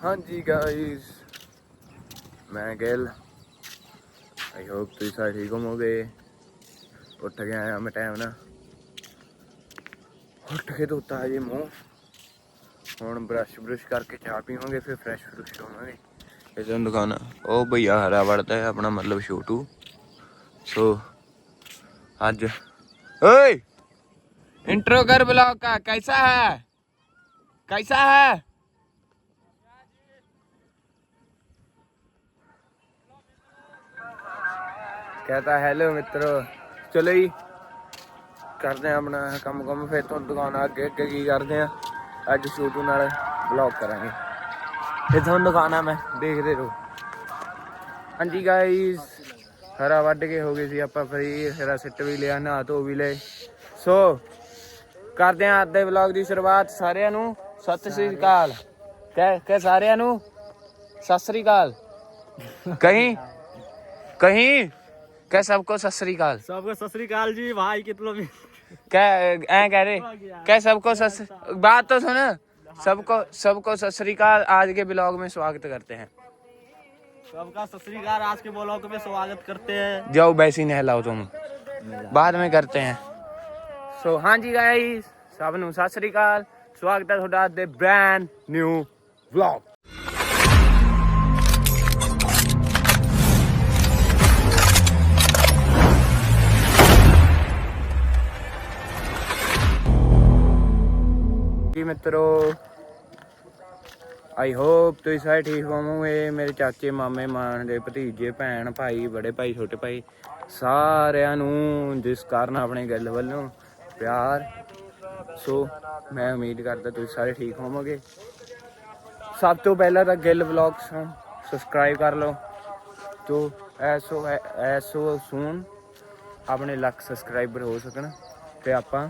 ਹਾਂਜੀ ਗਾਇਸ ਮੈਂ Gill. I hope ਤੁਸੀਂ ਸਾਰੇ ਠੀਕ ਹੋਵੋਗੇ। ਉੱਠ ਕੇ ਆਇਆ ਮੈਂ ਟਾਈਮ ਨਾਲ। ਉੱਠ ਕੇ ਧੋਤਾ ਜੇ ਮੂੰਹ। ਹੁਣ ਬ੍ਰਸ਼ ਬ੍ਰਸ਼ ਕਰਕੇ ਚਾਹ ਪੀਵਾਂਗੇ ਫਿਰ ਫਰੈਸ਼ ਫਰੁਸ਼ ਹੋਵਾਂਗੇ। ਇਦੋਂ ਦੁਕਾਨ ਉਹ ਭਈਆ ਹਰਾ ਵੜਦਾ ਹੈ ਆਪਣਾ ਮਤਲਬ ਛੋਟੂ ਸੋ ਅੱਜ। ਓਏ! ਇੰਟਰੋ ਕਰ ਬਲੌਗ ਕਾ ਕੈਸਾ ਹੈ? ਕੈਸਾ ਹੈ? ਕਹਤਾ ਹੈਲੋ ਮਿੱਤਰੋ। ਚਲੋ ਜੀ ਕਰਦੇ ਆ ਆਪਣਾ ਕੰਮ ਕੰਮ ਫਿਰ ਤੋਂ ਦੁਕਾਨ ਅੱਗੇ ਅੱਗੇ ਕੀ ਕਰਦੇ ਆ ਅੱਜ ਸ਼ੂਟੂ ਨਾਲ ਵਲੌਗ ਕਰਾਂਗੇ। ਤੇ ਤੁਹਾਨੂੰ ਦਿਖਾਣਾ ਮੈਂ ਦੇਖਦੇ ਰਹੋ। ਹਾਂਜੀ ਗਾਇਸ ਹਰਾ ਵੱਢ ਕੇ ਹੋ ਗਏ ਸੀ ਆਪਾਂ ਫਰੀ ਹਰਾ ਸਿੱਟ ਵੀ ਲਿਆ ਨਾ ਧੋ ਵੀ ਲਏ। ਸੋ ਕਰਦੇ ਆ ਅੱਧੇ ਦੇ ਦੀ ਸ਼ੁਰੂਆਤ ਸਾਰਿਆਂ ਨੂੰ। ਸਤਿ ਸ੍ਰੀ ਅਕਾਲ। ਕਹਿ ਕਹਿ ਸਾਰਿਆਂ ਨੂੰ। ਸਤਿ ਸ੍ਰੀ ਅਕਾਲ। ਕਹੀਂ? ਕਹੀਂ? ਕਹਿ ਸਭ ਕੋ ਸਤਿ ਸ੍ਰੀ ਅਕਾਲ सबको सत श्रीकाल जी भाई कितनों में ਕਹਿ ਐ ਕਹਿ ਰਹੇ ਕਹਿ ਸਭ ਕੋ सत बात तो सुन सबको सबको सत श्री अकाल आज के ब्लॉग में स्वागत करते हैं सबका सत श्रीकाल आज के ब्लॉग में स्वागत करते हैं जाओ वैसे ही नहलाओ तुम बाद में करते हैं ਸੋ ਹਾਂਜੀ ਗਾਇਸ ਸਭ ਨੂੰ ਸਤਿ ਸ੍ਰੀ ਅਕਾਲ ਸਵਾਗਤ ਹੈ ਤੁਹਾਡਾ ਅੱਜ ਦੇ ਬ੍ਰੈਂਡ ਨਿਊ ਵਲੌਗ ਮਿੱਤਰੋ। ਆਈ ਹੋਪ ਤੁਸੀਂ ਸਾਰੇ ਠੀਕ ਹੋਵੋਗੇ। ਮੇਰੇ ਚਾਚੇ, ਮਾਮੇ ਮਾਂ ਦੇ ਭਤੀਜੇ, ਭੈਣ, ਭਾਈ ਬੜੇ ਭਾਈ, ਛੋਟੇ ਭਾਈ ਸਾਰਿਆਂ ਨੂੰ ਜਿਸ ਕਾਰਨ ਆਪਣੇ ਗੱਲ ਵੱਲੋਂ ਪਿਆਰ। ਸੋ ਮੈਂ ਉਮੀਦ ਕਰਦਾ ਤੁਸੀਂ ਸਾਰੇ ਠੀਕ ਹੋਵੋਗੇ। ਸਭ ਤੋਂ ਪਹਿਲਾਂ ਤਾਂ ਗਿੱਲ ਵਲੌਗਸ ਸਬਸਕ੍ਰਾਈਬ ਕਰ ਲਓ। ਤੋ ਐਸੋ ਐਸੋ ਸੂਨ ਆਪਣੇ ਲੱਖ ਸਬਸਕ੍ਰਾਈਬਰ ਹੋ ਸਕਣ ਤੇ ਆਪਾਂ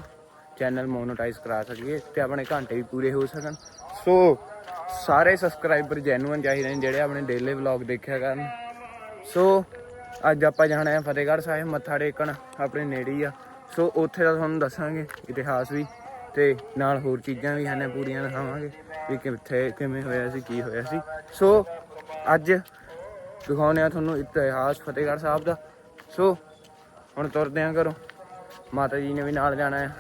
ਚੈਨਲ ਮੋਨੋਟਾਈਜ਼ ਕਰਾ ਸਕੀਏ ਤੇ ਆਪਣੇ ਘੰਟੇ ਵੀ ਪੂਰੇ ਹੋ ਸਕਣ। ਸੋ ਸਾਰੇ ਸਬਸਕ੍ਰਾਈਬਰ ਜੈਨੂਇਨ ਚਾਹੀਦੇ ਨੇ ਜਿਹੜੇ ਆਪਣੇ ਡੇਲੀ ਵਲੌਗ ਦੇਖਿਆ ਕਰਨ। ਸੋ ਅੱਜ ਆਪਾਂ ਜਾਣਾ ਹੈ ਫਤਿਹਗੜ੍ਹ ਸਾਹਿਬ, ਮੱਥਾ ਟੇਕਣ, ਆਪਣੇ ਨੇੜੇ ਹੀ ਆ। ਸੋ ਉੱਥੇ ਦਾ ਤੁਹਾਨੂੰ ਦੱਸਾਂਗੇ, ਇਤਿਹਾਸ ਵੀ ਤੇ ਨਾਲ ਹੋਰ ਚੀਜ਼ਾਂ ਵੀ ਹਨ, ਪੂਰੀਆਂ ਦਿਖਾਵਾਂਗੇ ਵੀ ਕਿੱਥੇ, ਕਿਵੇਂ ਹੋਇਆ ਸੀ, ਕੀ ਹੋਇਆ ਸੀ। ਸੋ ਅੱਜ ਦਿਖਾਉਂਦੇ ਆ ਤੁਹਾਨੂੰ ਇਤਿਹਾਸ ਫਤਿਹਗੜ੍ਹ ਸਾਹਿਬ ਦਾ। ਸੋ ਹੁਣ ਤੁਰਦੇ ਆ ਘਰੋਂ। ਮਾਤਾ ਜੀ ਨੇ ਵੀ ਨਾਲ ਜਾਣਾ ਹੈ।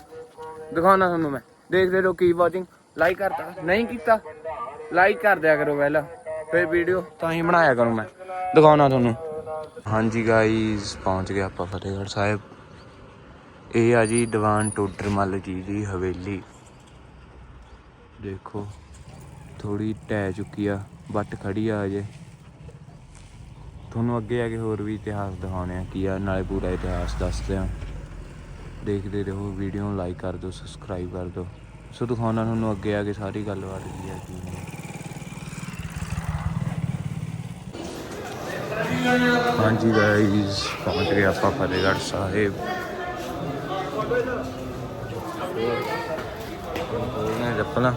ਦਿਖਾਉਣਾ ਤੁਹਾਨੂੰ ਮੈਂ। ਦੇਖਦੇ ਰਹੋ ਕੀ ਵਾਚਿੰਗ ਲਾਈਕ ਕਰਤਾ। ਨਹੀਂ ਕੀਤਾ ਲਾਈਕ ਕਰ ਦਿਆ ਕਰੋ ਪਹਿਲਾਂ। ਫਿਰ ਵੀਡੀਓ ਤਾਂ ਹੀ ਬਣਾਇਆ ਕਰੂੰ ਮੈਂ। ਦਿਖਾਉਣਾ ਤੁਹਾਨੂੰ। ਹਾਂਜੀ ਗਾਈਸ ਪਹੁੰਚ ਗਏ ਆਪਾਂ ਫਤਿਹਗੜ੍ਹ ਸਾਹਿਬ। ਇਹ ਆ ਜੀ ਦੀਵਾਨ ਟੋਡਰਮੱਲ ਜੀ ਦੀ ਹਵੇਲੀ। ਦੇਖੋ ਥੋੜੀ ਟਹਿ ਚੁੱਕੀ ਆ ਬੱਟ ਖੜੀ ਆ ਅਜੇ ਤੁਹਾਨੂੰ ਅੱਗੇ ਆ ਕੇ ਹੋਰ ਵੀ ਇਤਿਹਾਸ ਦਿਖਾਉਣੇ ਆ, ਕੀ ਆ, ਨਾਲੇ ਪੂਰਾ ਇਤਿਹਾਸ ਦੱਸਦੇ ਆ। ਦੇਖਦੇ ਰਹੋ ਵੀਡੀਓ ਨੂੰ ਲਾਈਕ ਕਰ ਦਿਓ ਸਬਸਕ੍ਰਾਈਬ ਕਰ ਦਿਓ। ਸੋ ਦਿਖਾਉਣਾ ਤੁਹਾਨੂੰ ਅੱਗੇ ਆ ਕੇ ਸਾਰੀ ਗੱਲਬਾਤ ਕੀ ਹੈ, ਕੀ ਨਹੀਂ। ਹਾਂਜੀ ਗਾਇਸ ਪਹੁੰਚ ਗਏ ਆਪਾਂ ਫਤਿਹਗੜ੍ਹ ਸਾਹਿਬ। ਉਹਨੇ ਜੱਪਣਾ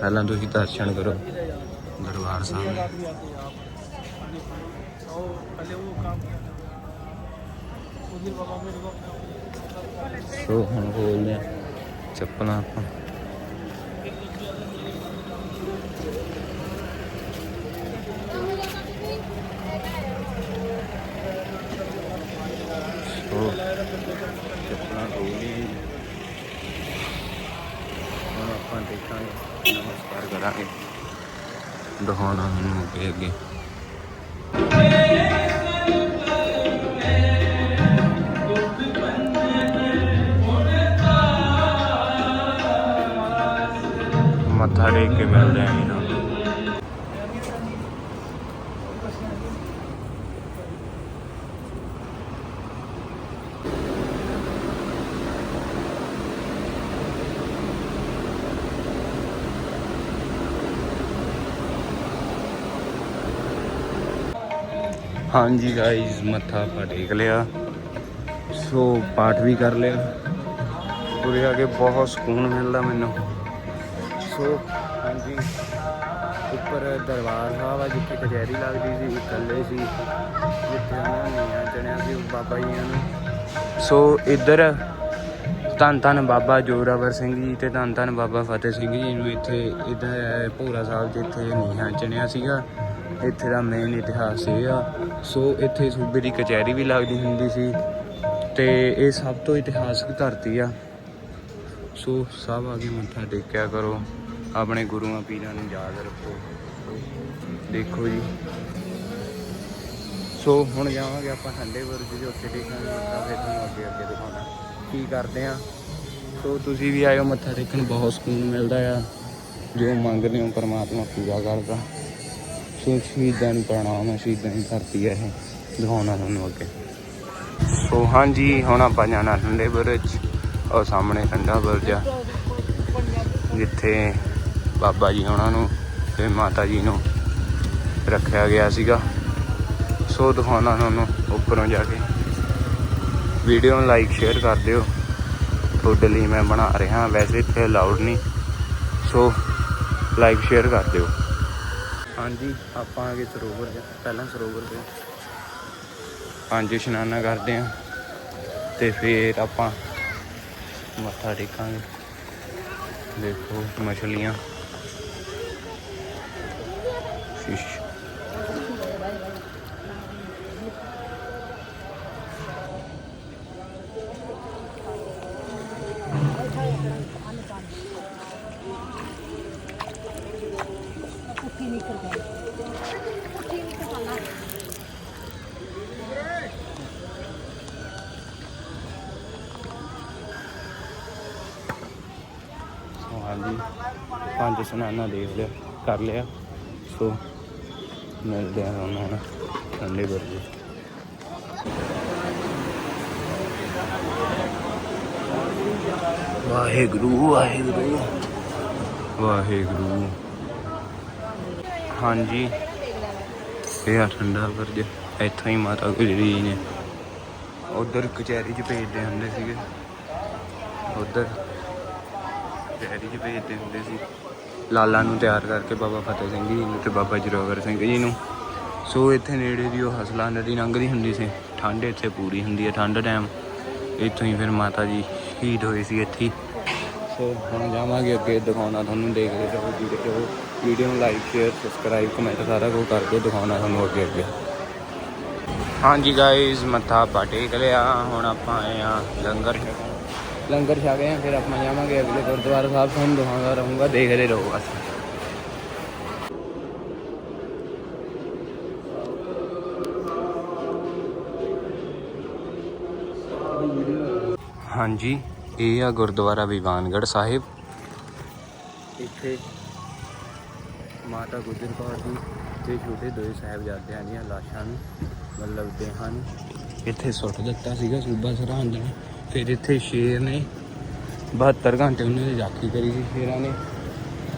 ਪਹਿਲਾਂ ਤੁਸੀਂ ਦਰਸ਼ਨ ਕਰੋ ਦਰਬਾਰ ਸਾਹਿਬ। ਦੇ ਸੋ ਹੁਣ ਖੋਲਦੇ ਆ ਚੱਪਲਾਂ ਆਪਾਂ। ਸੋ ਚੱਪਲਾਂ ਖੋਲੀ ਹੁਣ ਆਪਾਂ ਦੇਖਾਂਗੇ, ਨਮਸਕਾਰ ਕਰਾਂਗੇ। ਦਿਖਾਉਣਾ ਨੂੰ ਅੱਗੇ ਅੱਗੇ ਮੱਥਾ ਟੇਕ ਕੇ ਮਿਲਦੇ ਆਂ ਇਹਨਾਂ ਹਾਂਜੀ ਗਾਇਸ ਮੱਥਾ ਆਪਾਂ ਟੇਕ ਲਿਆ। ਸੋ ਪਾਠ ਵੀ ਕਰ ਲਿਆ। ਉਰੇ ਆ ਕੇ ਬਹੁਤ ਸਕੂਨ ਮਿਲਦਾ ਮੈਨੂੰ। ਸੋ ਹਾਂਜੀ। ਉੱਪਰ ਦਰਬਾਰ ਸਾਹਿਬ ਆ, ਜਿੱਥੇ ਕਚਹਿਰੀ ਲੱਗਦੀ ਸੀ, ਇਕੱਲੇ ਸੀ। ਜਿੱਥੇ ਉਹਨਾਂ ਨੇ ਆ ਚੜਿਆ ਸੀ ਬਾਬਾ ਜੀਆਂ ਨੂੰ। ਸੋ ਇੱਧਰ ਧੰਨ ਧੰਨ ਬਾਬਾ ਜੋਰਾਵਰ ਸਿੰਘ ਜੀ ਤੇ ਧੰਨ ਧੰਨ ਬਾਬਾ ਫਤਿਹ ਸਿੰਘ ਜੀ ਨੂੰ ਇੱਥੇ ਇਦਾਂ ਭੋਰਾ ਸਾਹਿਬ ਜਿੱਥੇ ਨੀਹਾਂ ਚਣਿਆ ਸੀਗਾ, ਇੱਥੇ ਦਾ ਮੇਨ ਇਤਿਹਾਸ ਇਹ ਆ। ਸੋ ਇੱਥੇ ਸੂਬੇ ਦੀ ਕਚਹਿਰੀ ਵੀ ਲੱਗਦੀ ਹੁੰਦੀ ਸੀ ਤੇ ਇਹ ਸਭ ਤੋਂ ਇਤਿਹਾਸਕ ਧਰਤੀ ਆ। ਸੋ ਸਭ ਆ ਕੇ ਮੱਥਾ ਟੇਕਿਆ ਕਰੋ। ਆਪਣੇ ਗੁਰੂਆਂ ਪੀਰਾਂ ਨੂੰ ਯਾਦ ਰੱਖੋ। ਦੇਖੋ ਜੀ। ਸੋ ਹੁਣ ਜਾਵਾਂਗੇ ਆਪਾਂ ਠੰਡੇ ਬੁਰਜ ਦੇ ਉੱਤੇ ਟੇਕਾਂਗੇ ਮੱਥਾ ਫਿਰ ਤੁਹਾਨੂੰ ਅੱਗੇ ਅੱਗੇ ਦਿਖਾਉਣਾ। ਕੀ ਕਰਦੇ ਆ? ਸੋ ਤੁਸੀਂ ਵੀ ਆਇਓ ਮੱਥਾ ਟੇਕਣ, ਬਹੁਤ ਸਕੂਨ ਮਿਲਦਾ ਆ। ਜੋ ਮੰਗਦੇ ਹੋ ਪਰਮਾਤਮਾ ਪੂਰਾ ਕਰਦਾ। ਸੋ ਸ਼ਹੀਦਾਂ ਨੂੰ ਪ੍ਰਣਾਮ ਹੈ ਸ਼ਹੀਦਾਂ ਦੀ ਧਰਤੀ ਹੈ ਇਹ। ਦਿਖਾਉਣਾ ਤੁਹਾਨੂੰ ਅੱਗੇ। ਸੋ ਹਾਂਜੀ, ਹੁਣ ਆਪਾਂ ਜਾਣਾ ਠੰਡੇ ਬੁਰਜ। ਔਰ ਸਾਹਮਣੇ ਠੰਡਾ ਬੁਰਜ ਆ। ਜਿੱਥੇ ਬਾਬਾ ਜੀ ਉਹਨਾਂ ਨੂੰ ਤੇ ਮਾਤਾ ਜੀ ਨੂੰ ਰੱਖਿਆ ਗਿਆ ਸੀਗਾ। ਸੋ ਦਿਖਾਉਣਾ ਤੁਹਾਨੂੰ ਉੱਪਰੋਂ ਜਾ ਕੇ। ਵੀਡੀਓ ਨੂੰ ਲਾਈਕ ਸ਼ੇਅਰ ਕਰ ਦਿਓ। ਤੁਹਾਡੇ ਲਈ ਮੈਂ ਬਣਾ ਰਿਹਾ ਵੈਸੇ ਇੱਥੇ ਅਲਾਉਡ ਨਹੀਂ। ਸੋ ਲਾਈਕ ਸ਼ੇਅਰ ਕਰ ਦਿਓ। ਹਾਂਜੀ ਆਪਾਂ ਆ ਗਏ ਸਰੋਵਰ ਪਹਿਲਾਂ ਸਰੋਵਰ ਤੇ ਪੰਜ ਇਸ਼ਨਾਨਾ ਕਰਦੇ ਆ ਤੇ ਫਿਰ ਆਪਾਂ ਮੱਥਾ ਟੇਕਾਂਗੇ। ਦੇਖੋ ਮਛਲੀਆਂ। ਫਿਸ਼ ਹਾਂਜੀ ਪੰਜ ਸਨਾਨਾ ਦੇਖ ਲਿਆ ਕਰ ਲਿਆ ਸੋ ਮਿਲਦੇ ਆ ਤੁਹਾਨੂੰ ਹੁਣ ਠੰਡੇ ਬੁਰਜ ਵਾਹਿਗੁਰੂ ਵਾਹਿਗੁਰੂ। ਵਾਹਿਗੁਰੂ। ਹਾਂਜੀ। ਇਹ ਆ ਠੰਡਾ ਬੁਰਜ ਇੱਥੋਂ ਹੀ ਮਾਤਾ ਗੁਜਰੀ ਜੀ ਨੇ। ਉਧਰ ਕਚਹਿਰੀ 'ਚ ਭੇਜਦੇ ਹੁੰਦੇ ਸੀਗੇ। ਉਧਰ ਕਚਹਿਰੀ 'ਚ ਭੇਜਦੇ ਹੁੰਦੇ ਸੀ। ਲਾਲਾ ਨੂੰ ਤਿਆਰ ਕਰਕੇ ਬਾਬਾ ਫਤਿਹ ਸਿੰਘ ਜੀ ਨੂੰ ਤੇ ਬਾਬਾ ਜਰੋਵਰ ਸਿੰਘ ਜੀ ਨੂੰ। ਸੋ ਇੱਥੇ ਨੇੜੇ ਦੀ ਉਹ ਹਸਲਾ ਨਦੀ ਲੰਘਦੀ ਹੁੰਦੀ ਸੀ। ਠੰਡ ਇੱਥੇ ਪੂਰੀ ਹੁੰਦੀ ਹੈ, ਠੰਡ ਟਾਈਮ ਇੱਥੋਂ ਹੀ ਫਿਰ ਮਾਤਾ ਜੀ ਸ਼ਹੀਦ ਹੋਏ ਸੀ ਇੱਥੇ ਸੋ ਹੁਣ ਜਾਵਾਂਗੇ ਅੱਗੇ ਦਿਖਾਉਣਾ ਤੁਹਾਨੂੰ, ਦੇਖਦੇ ਰਹੋ ਵੀਡੀਓ ਵੀਡੀਓ ਨੂੰ ਲਾਈਕ ਸ਼ੇਅਰ ਸਬਸਕ੍ਰਾਈਬ ਕਮੈਂਟ ਸਾਰਾ ਕੁਝ ਕਰਕੇ ਦਿਖਾਉਣਾ ਤੁਹਾਨੂੰ ਅੱਗੇ ਅੱਗੇ। ਹਾਂਜੀ ਗਾਇਜ਼ ਮੱਥਾ ਆਪਾਂ ਲਿਆ ਹੁਣ ਆਪਾਂ ਆਏ ਆ ਲੰਗਰ ਛਕਣ। ਲੰਗਰ ਛਕੇ ਆ ਫਿਰ ਆਪਾਂ ਜਾਵਾਂਗੇ ਅਗਲੇ ਗੁਰਦੁਆਰਾ ਸਾਹਿਬ ਤੁਹਾਨੂੰ ਦਿਖਾਉਂਦਾ ਰਹੂੰਗਾ ਦੇਖਦੇ ਰਹੋ ਬਸ ਹਾਂਜੀ ਇਹ ਆ ਗੁਰਦੁਆਰਾ ਵਿਵਾਨਗੜ੍ਹ ਸਾਹਿਬ ਇੱਥੇ ਮਾਤਾ ਗੁਜਰ ਕੌਰ ਜੀ ਤੇ ਛੋਟੇ ਦੋਏ ਸਾਹਿਬਜ਼ਾਦਿਆਂ ਦੀਆਂ ਲਾਸ਼ਾਂ ਨੂੰ ਮਤਲਬ ਦੇਹਾਂ ਨੂੰ ਇੱਥੇ ਸੁੱਟ ਦਿੱਤਾ ਸੀਗਾ ਸੂਬਾ ਸਰਹੰਦ ਨੇ ਫਿਰ ਇੱਥੇ ਸ਼ੇਰ ਨੇ 72 ਘੰਟੇ ਉਹਨਾਂ ਦੀ ਰਾਖੀ ਕਰੀ ਸੀ ਸ਼ੇਰਾਂ ਨੇ।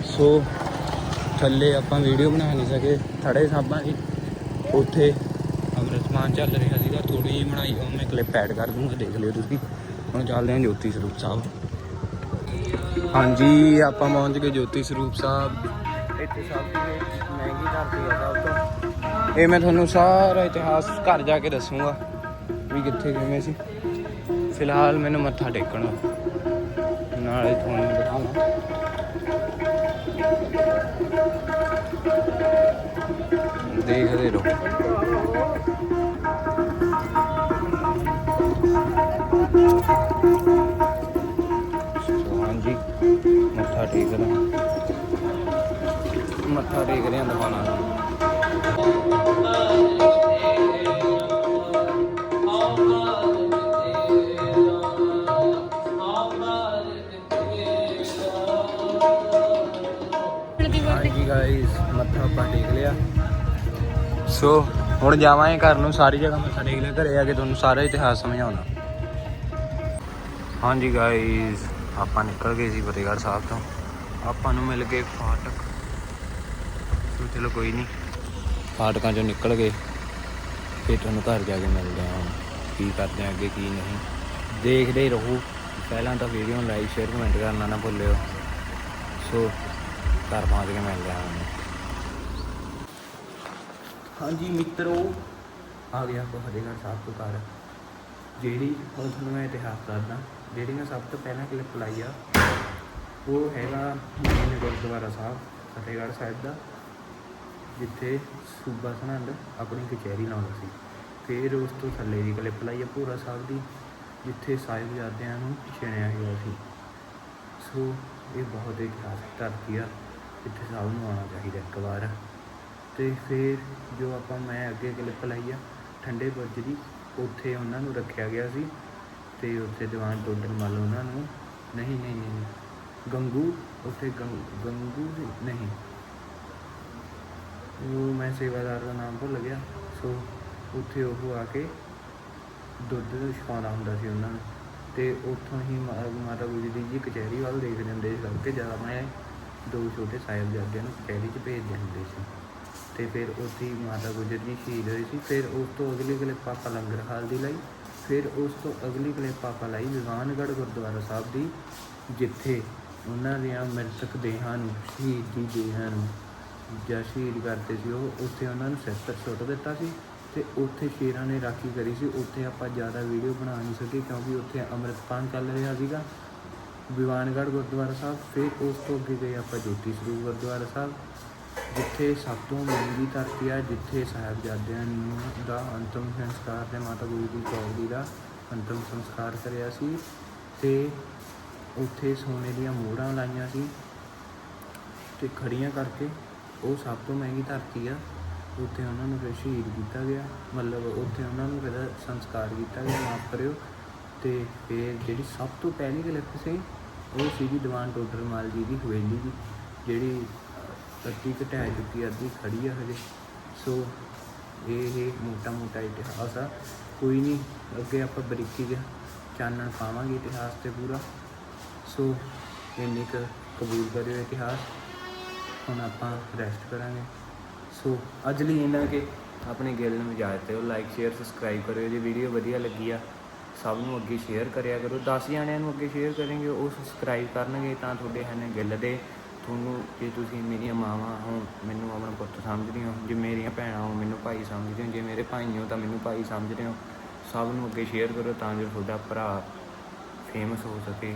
ਸੋ ਥੱਲੇ ਆਪਾਂ ਵੀਡੀਓ ਬਣਾ ਨਹੀਂ ਸਕੇ, ਥੜੇ ਸਾਬਾਂ ਦੀ ਉੱਥੇ ਅੰਮ੍ਰਿਤਮਾਨ ਚੱਲ ਰਿਹਾ ਸੀਗਾ ਥੋੜੀ ਜਿਹੀ ਬਣਾਈ ਉਹ ਮੈਂ ਕਲਿੱਪ ਐਡ ਕਰ ਦੂੰਗਾ, ਦੇਖ ਲਿਓ ਤੁਸੀਂ। ਹੁਣ ਚੱਲਦੇ ਹਾਂ ਜੋਤੀ ਸਰੂਪ ਸਾਹਿਬ। ਹਾਂਜੀ, ਆਪਾਂ ਪਹੁੰਚ ਗਏ ਜੋਤੀ ਸਰੂਪ ਸਾਹਿਬ। ਇੱਥੇ ਸਭ ਤੋਂ ਮਹਿੰਗੀ ਧਰਤੀ ਹੈ ਸਭ ਤੋਂ। ਇਹ ਮੈਂ ਤੁਹਾਨੂੰ ਸਾਰਾ ਇਤਿਹਾਸ ਘਰ ਜਾ ਕੇ ਦੱਸੂਗਾ ਵੀ ਕਿੱਥੇ ਕਿਵੇਂ ਸੀ। ਫਿਲਹਾਲ ਮੈਨੂੰ ਮੱਥਾ ਟੇਕਣਾ। ਨਾਲੇ ਤੁਹਾਨੂੰ ਦਿਖਾਵਾਂ। ਦੇਖਦੇ ਰਹੋ। ਹਾਂਜੀ ਮੱਥਾ ਟੇਕ ਰਹੇ ਮੱਥਾ ਟੇਕ ਰਿਆਂ ਦੁਕਾਨਾਂ ਹਾਂਜੀ ਸੋ ਹੁਣ ਜਾਵਾਂਗੇ ਘਰ ਨੂੰ, ਸਾਰੀ ਜਗ੍ਹਾ ਮੱਥਾ ਟੇਕ ਲਿਆ, ਘਰੇ ਆ ਕੇ ਤੁਹਾਨੂੰ ਸਾਰਾ ਇਤਿਹਾਸ ਸਮਝਾਉਣਾ। ਹਾਂਜੀ ਗਾਇਸ ਆਪਾਂ ਨਿਕਲ ਗਏ ਸੀ ਫਤਿਹਗੜ੍ਹ ਸਾਹਿਬ ਤੋਂ। ਆਪਾਂ ਨੂੰ ਮਿਲ ਗਏ ਫਾਟਕ। ਸੋ ਚਲੋ ਕੋਈ ਨਹੀਂ ਫਾਟਕਾਂ ਚੋਂ ਨਿਕਲ ਗਏ। ਫਿਰ ਤੁਹਾਨੂੰ ਘਰ ਜਾ ਕੇ ਮਿਲਦੇ ਹਾਂ ਹੁਣ, ਕੀ ਕਰਦੇ ਹਾਂ ਅੱਗੇ, ਕੀ ਨਹੀਂ। ਦੇਖਦੇ ਹੀ ਰਹੋ। ਪਹਿਲਾਂ ਤਾਂ ਵੀਡੀਓ ਨੂੰ ਲਾਈਕ ਸ਼ੇਅਰ ਕਮੈਂਟ ਕਰਨਾ ਨਾ ਭੁੱਲਿਓ। ਸੋ ਘਰ ਪਹੁੰਚ ਕੇ ਮਿਲਦੇ ਹਾਂ ਹੁਣ। ਹਾਂਜੀ ਮਿੱਤਰੋ, ਆ ਗਿਆ ਆਪਾਂ ਫਤਿਹਗੜ੍ਹ ਸਾਹਿਬ ਤੋਂ ਘਰ। ਜਿਹੜੀ ਹੁਣ ਤੁਹਾਨੂੰ ਮੈਂ ਇਤਿਹਾਸ ਦੱਸਦਾ ਜਿਹੜੀ ਮੈਂ ਸਭ ਤੋਂ ਪਹਿਲਾਂ ਕਲਿੱਪ ਲਾਈ ਆ, ਉਹ ਹੈਗਾ ਮੇਨ ਗੁਰਦੁਆਰਾ ਸਾਹਿਬ, ਫਤਿਹਗੜ੍ਹ ਸਾਹਿਬ ਦਾ, ਜਿੱਥੇ ਸੂਬਾ ਸਰਹੰਦ ਆਪਣੀ ਕਚਹਿਰੀ ਲਾਉਂਦਾ ਸੀ। ਫਿਰ ਉਸ ਤੋਂ ਥੱਲੇ ਦੀ ਕਲਿੱਪ ਲਾਈ ਆ ਭੂਰਾ ਸਾਹਿਬ ਦੀ, ਜਿੱਥੇ ਸਾਹਿਬਜ਼ਾਦਿਆਂ ਨੂੰ ਛਿਣਿਆ ਗਿਆ ਸੀ। ਸੋ ਇਹ ਬਹੁਤ ਇਤਿਹਾਸਕ ਧਰਤੀ ਆ ਇੱਥੇ ਸਭ ਨੂੰ ਆਉਣਾ ਚਾਹੀਦਾ ਇੱਕ ਵਾਰ। ਅਤੇ ਫਿਰ ਜੋ ਆਪਾਂ ਮੈਂ ਅੱਗੇ ਕਲਿੱਪ ਲਾਈ ਆ, ਠੰਡੇ ਬੁਰਜ ਦੀ, ਉੱਥੇ ਉਹਨਾਂ ਨੂੰ ਰੱਖਿਆ ਗਿਆ ਸੀ ਤੇ ਉੱਥੇ ਦੀਵਾਨ ਟੋਡਰ ਮੱਲ ਉਹਨਾਂ ਨੂੰ ਨਹੀਂ ਨਹੀਂ ਨਹੀਂ ਗੰਗੂ, ਉੱਥੇ ਗੰ- ਗੰਗੂ ਨਹੀਂ। ਉਹ ਮੈਂ ਸੇਵਾਦਾਰ ਦਾ ਨਾਮ ਭੁੱਲ ਗਿਆ, ਸੋ ਉੱਥੇ ਉਹ ਆ ਕੇ ਦੁੱਧ ਛਕਾਉਂਦਾ ਹੁੰਦਾ ਸੀ ਉਹਨਾਂ ਨੂੰ ਤੇ ਉੱਥੋਂ ਹੀ ਮਾ- ਮਾਤਾ ਗੁਜਰੀ ਜੀ ਕਚਹਿਰੀ ਵੱਲ ਦੇਖਦੇ ਹੁੰਦੇ ਸੀ ਕਰਕੇ ਜਦ ਮੈਂ ਦੋ ਛੋਟੇ ਸਾਹਿਬਜ਼ਾਦਿਆਂ ਨੂੰ ਕਚਹਿਰੀ 'ਚ ਭੇਜਦੇ ਹੁੰਦੇ ਸੀ। ਤੇ ਫਿਰ ਉੱਥੇ ਹੀ ਮਾਤਾ ਗੁਜਰ ਜੀ ਸ਼ਹੀਦ ਹੋਏ ਸੀ। ਫਿਰ ਉਸ ਤੋਂ ਅਗਲੀ ਕਲਿੱਪ ਪਾਪਾ ਲੰਗਰ ਹਾਲ ਦੀ ਲਈ। ਫਿਰ ਉਸ ਤੋਂ ਅਗਲੀ ਕਲਿੱਪ ਪਾਪਾ ਲਈ ਵਿਵਾਨਗੜ੍ਹ ਗੁਰਦੁਆਰਾ ਸਾਹਿਬ ਦੀ, ਜਿੱਥੇ ਉਹਨਾਂ ਦੀਆਂ ਮ੍ਰਿਤਕ ਦੇਹਾਂ ਨੂੰ, ਸ਼ਹੀਦੀ ਦੇਹਾਂ ਨੂੰ ਜਾਂ ਸ਼ਹੀਦ ਕਰਦੇ ਸੀ ਉਹ, ਉੱਥੇ ਉਹਨਾਂ ਨੂੰ ਸਿਰ ਸੁੱਟ ਦਿੱਤਾ ਸੀ ਤੇ ਉੱਥੇ ਸ਼ੇਰਾਂ ਨੇ ਰਾਖੀ ਕਰੀ ਸੀ। ਉੱਥੇ ਆਪਾਂ ਜ਼ਿਆਦਾ ਵੀਡੀਓ ਬਣਾ ਨਹੀਂ ਸਕੇ ਕਿਉਂਕਿ ਉੱਥੇ ਅੰਮ੍ਰਿਤਪਾਨ ਚੱਲ ਰਿਹਾ ਸੀਗਾ। ਵਿਵਾਨਗੜ੍ਹ ਗੁਰਦੁਆਰਾ ਸਾਹਿਬ, ਫਿਰ ਉਸ ਤੋਂ ਅੱਗੇ ਗਏ ਆਪਾਂ ਜੋਤੀ ਸਰੂਪ ਗੁਰਦੁਆਰਾ ਸਾਹਿਬ। ਜਿੱਥੇ ਸਭ ਤੋਂ ਮਹਿੰਗੀ ਧਰਤੀ ਆ, ਜਿੱਥੇ ਸਾਹਿਬਜ਼ਾਦਿਆਂ ਨੂੰ ਦਾ ਅੰਤਮ ਸੰਸਕਾਰ ਤੇ ਮਾਤਾ ਗੁਜਰੀ ਦੀ ਕੌਰ ਜੀ ਦਾ ਅੰਤਮ ਸੰਸਕਾਰ ਕਰਿਆ ਸੀ ਤੇ ਉੱਥੇ ਸੋਨੇ ਦੀਆਂ ਮੋਹਰਾਂ ਲਾਈਆਂ ਸੀ ਤੇ ਖੜੀਆਂ ਕਰਕੇ ਉਹ ਸਭ ਤੋਂ ਮਹਿੰਗੀ ਧਰਤੀ ਆ, ਉੱਥੇ ਉਹਨਾਂ ਨੂੰ ਫਿਰ ਸ਼ਹੀਦ ਕੀਤਾ ਗਿਆ। ਮਤਲਬ ਉੱਥੇ ਉਹਨਾਂ ਨੂੰ ਫਿਰ ਸੰਸਕਾਰ ਕੀਤਾ ਗਿਆ, ਮਾਫ ਕਰਿਓ। ਤੇ ਫਿਰ ਜਿਹੜੀ ਸਭ ਤੋਂ ਪਹਿਲੀ ਕਲਿੱਪ ਸੀ, ਉਹ ਸੀਗੀ ਦੀਵਾਨ ਟੋਡਰ ਮਾਲ ਜੀ ਦੀ ਹਵੇਲੀ ਦੀ, ਜਿਹੜੀ ਅੱਧੀ ਘਟਾ ਚੁੱਕੀ ਆ, ਅੱਧੀ ਖੜੀ ਆ ਹਜੇ। ਸੋ ਇਹ ਮੋਟਾ ਮੋਟਾ ਇਤਿਹਾਸ ਆ। ਕੋਈ ਨਹੀਂ ਅੱਗੇ ਆਪਾਂ ਬਰੀਕੀ ਜਿਹਾ ਚਾਨਣ ਪਾਵਾਂਗੇ ਇਤਿਹਾਸ ਤੇ ਪੂਰਾ। ਸੋ ਇੰਨੀ ਕੁ ਕਬੂਲ ਕਰਿਓ ਇਤਿਹਾਸ। ਹੁਣ ਆਪਾਂ ਰੈਸਟ ਕਰਾਂਗੇ। ਸੋ ਅੱਜ ਲਈ ਇਹਨਾਂ ਕਿ। ਆਪਣੇ ਗਿਲ ਨੂੰ ਇਜਾਜ਼ਤ ਦਿਓ ਲਾਈਕ ਸ਼ੇਅਰ ਸਬਸਕ੍ਰਾਈਬ ਕਰਿਓ। ਜੇ ਵੀਡੀਓ ਵਧੀਆ ਲੱਗੀ ਆ ਸਭ ਨੂੰ ਅੱਗੇ ਸ਼ੇਅਰ ਕਰਿਆ ਕਰੋ। 10 ਜਣਿਆਂ ਨੂੰ ਅੱਗੇ ਸ਼ੇਅਰ ਕਰਨਗੇ ਉਹ ਸਬਸਕ੍ਰਾਈਬ ਕਰਨਗੇ ਤਾਂ ਤੁਹਾਡੇ ਹਨ ਗਿੱਲ ਦੇ ਤੁਹਾਨੂੰ ਜੇ ਤੁਸੀਂ ਮੇਰੀਆਂ ਮਾਵਾਂ ਹੋ, ਮੈਨੂੰ ਆਪਣਾ ਪੁੱਤ ਸਮਝਦੇ ਹੋ, ਜੇ ਮੇਰੀਆਂ ਭੈਣਾਂ ਹੋ, ਮੈਨੂੰ ਭਾਈ ਸਮਝਦੇ ਹੋ, ਜੇ ਮੇਰੇ ਭਾਈ ਹੋ ਤਾਂ ਮੈਨੂੰ ਭਾਈ ਸਮਝਦੇ ਹੋ। ਸਭ ਨੂੰ ਅੱਗੇ ਸ਼ੇਅਰ ਕਰੋ ਤਾਂ ਜੋ ਤੁਹਾਡਾ ਭਰਾ ਫੇਮਸ ਹੋ ਸਕੇ,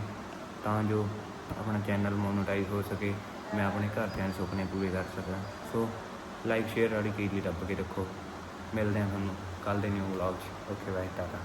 ਤਾਂ ਜੋ ਆਪਣਾ ਚੈਨਲ ਮੋਨੇਟਾਈਜ਼ ਹੋ ਸਕੇ। ਮੈਂ ਆਪਣੇ ਘਰਦਿਆਂ ਦੇ ਸੁਪਨੇ ਪੂਰੇ ਕਰ ਸਕਾਂ। ਸੋ ਲਾਈਕ ਸ਼ੇਅਰ ਵਾਲੀ ਕੀੜੀ ਦੱਬ ਕੇ ਰੱਖੋ। ਮਿਲਦੇ ਹਾਂ ਤੁਹਾਨੂੰ ਕੱਲ ਦੇ ਨਿਊ ਵਲੌਗ 'ਚ। Okay bye tata